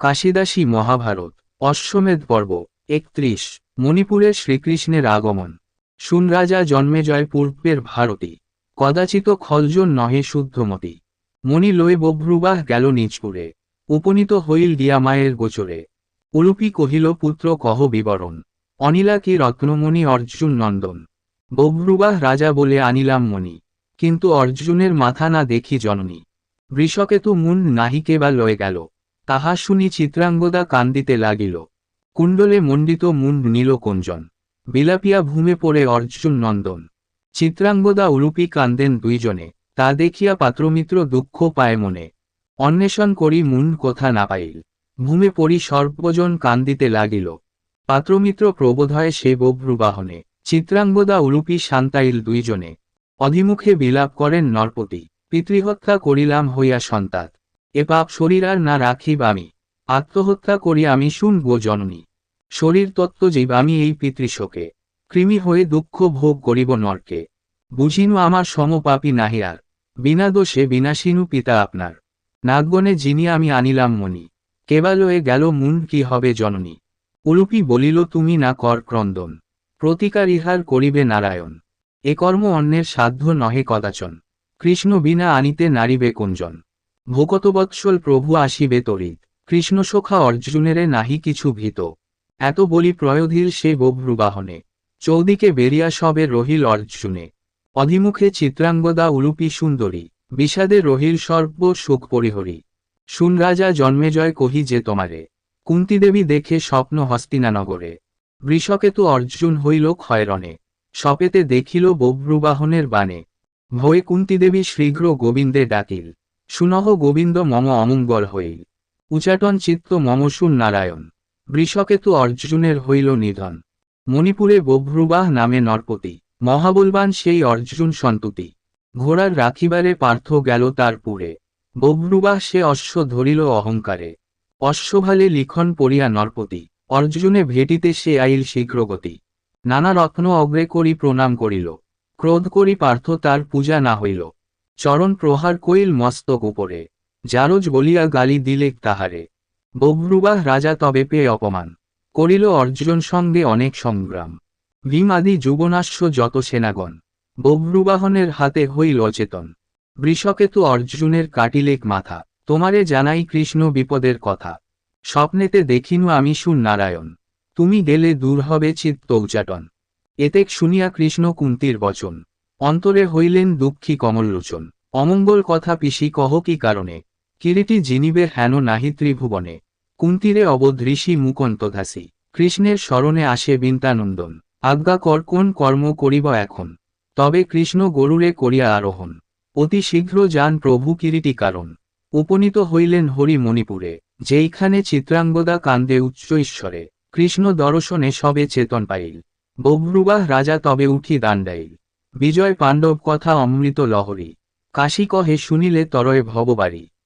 কাশিদাসী মহাভারত, অশ্বমেধ পর্ব, একত্রিশ মণিপুরের শ্রীকৃষ্ণের আগমন। সুনরাজা জন্মেজয় পূর্বের ভারতী কদাচিত খলজন নহে শুদ্ধমতি। মণি লয়ে বভ্রুবাহ গেল নিজপুরে উপনীত হইল দিয়া মায়ের গোচরে। উলুপি কহিল, পুত্র, কহ বিবরণ। অনিলা কি রত্নমণি অর্জুন নন্দন? বভ্রুবাহ রাজা বলে আনিলাম মণি, কিন্তু অর্জুনের মাথা না দেখি জননী। বৃষকেতু মুন নাহিকে বা লয়ে গেল। তাহা শুনি চিত্রাঙ্গদা কান্দিতে লাগিল। কুণ্ডলে মণ্ডিত মুন্ড নীল কুঞ্জন বিলাপিয়া ভূমে পড়ে অর্জুন নন্দন চিত্রাঙ্গদা উলুপি কান্দেন দুইজনে। তা দেখিয়া পাত্রমিত্র দুঃখ পায় মনে। অন্বেষণ করি মুন্ড কোথা না পাইল। ভূমে পড়ি সর্বজন কান্দিতে লাগিল। পাত্রমিত্র প্রবোধয়ে সে বভ্রুবাহনে। চিত্রাঙ্গদা উলুপি শান্তাইল দুইজনে। অধিমুখে বিলাপ করেন নরপতি। পিতৃহত্যা করিলাম হইয়া সন্তাত। এ পাপ শরীর আর না রাখিব আমি। আত্মহত্যা করি আমি শুনব জননী। শরীর তত্ত্ব জীব আমি এই পিতৃশোকে। কৃমি হয়ে দুঃখ ভোগ করিব নরকে। বুঝিনু আমার সমপাপী নাহি আর। বিনা দোষে বিনাশিনু পিতা আপনার। নাগগণে যিনি আমি আনিলাম মণি কেবালয়ে গেল মুন কি হবে জননী। উলুপি বলিল, তুমি না কর ক্রন্দন। প্রতিকার ইহার করিবে নারায়ণ। এ কর্ম অন্যের সাধ্য নহে কদাচন। কৃষ্ণ বিনা আনিতে নারিবে কুঞ্জন। ভোকতবৎসল প্রভু আসিবে তরিত। কৃষ্ণসখা অর্জুনেরে নাহি কিছু ভীত। এত বলি প্রয়োধীর সে বভ্রুবাহনে। চৌদিকে বেরিয়া সবে রহিল অর্জুনে। অধিমুখে চিত্রাঙ্গদা উলুপি সুন্দরী। বিষাদে রহিল সর্ব সুখ পরিহরি। শুন রাজা জন্মেজয় কহি যে তোমারে। কুন্তিদেবী দেখে স্বপ্ন হস্তিনানগরে। বৃষকেতু অর্জুন হইল ক্ষয়রণে। সপেতে দেখিল বভ্রুবাহনের বাণে। ভয়ে কুন্তিদেবী শীঘ্র গোবিন্দে ডাকিল। সুনহ গোবিন্দ মম অমঙ্গল হইল উচাটন চিত্ত মম শুন নারায়ণ। বৃষকেতু অর্জুনের হইল নিধন। মণিপুরে বভ্রুবাহ নামে নরপতি। মহাবলবান সেই অর্জুন সন্তুতি। ঘোড়ার রাখিবারে পার্থ গেল তার পুরে। বভ্রুবাহ সে অশ্ব ধরিল অহংকারে। অশ্বভালে লিখন পড়িয়া নরপতি। অর্জুনে ভেটিতে সে আইল শীঘ্রগতি। নানা রত্ন অগ্রে করি প্রণাম করিল। ক্রোধ করি পার্থ তার পূজা না হইল। চরণ প্রহার কইল মস্তক উপরে জারজ বলিয়া গালি দিলে তাহারে। বভ্রুবাহ রাজা তবে পেয়ে অপমান, করিল অর্জুন সঙ্গে অনেক সংগ্রাম। ভীমাদি যুবনাশ্য যত সেনাগণ বভ্রুবাহনের হাতে হইল অচেতন। বৃষকেতু অর্জুনের কাটিলেক মাথা, তোমারে জানাই কৃষ্ণ বিপদের কথা। স্বপ্নেতে দেখিনু আমি শুন নারায়ণ তুমি গেলে দূর হবে চিত্ত উচাটন এতেক শুনিয়া কৃষ্ণ কুন্তির বচন অন্তরে হইলেন দুঃখী কমললোচন। অমঙ্গল কথা পিসি কহ কি কারণে? কিরিটি জিনিবে হেন নাহি ত্রিভুবনে? কুন্তিরে অবোধ ঋষি মুকন্তধাসী কৃষ্ণের স্মরণে আসে বিন্তানন্দন আজ্ঞা কর কোন কর্ম করিব এখন? তবে কৃষ্ণ গরুরে করিয়া আরোহণ। অতি শীঘ্র যান প্রভু কিরিটি কারণ। উপনীত হইলেন হরি মণিপুরে যেইখানে চিত্রাঙ্গদা কান্দে উচ্চ ঈশ্বরে। কৃষ্ণ দর্শনে সবে চেতন পাইল। বভ্রুবাহ রাজা তবে উঠি দাণ্ডাইল। বিজয় পাণ্ডব কথা অমৃত লহরী। কাশী কহে শুনিলে তরয় ভববাড়ি।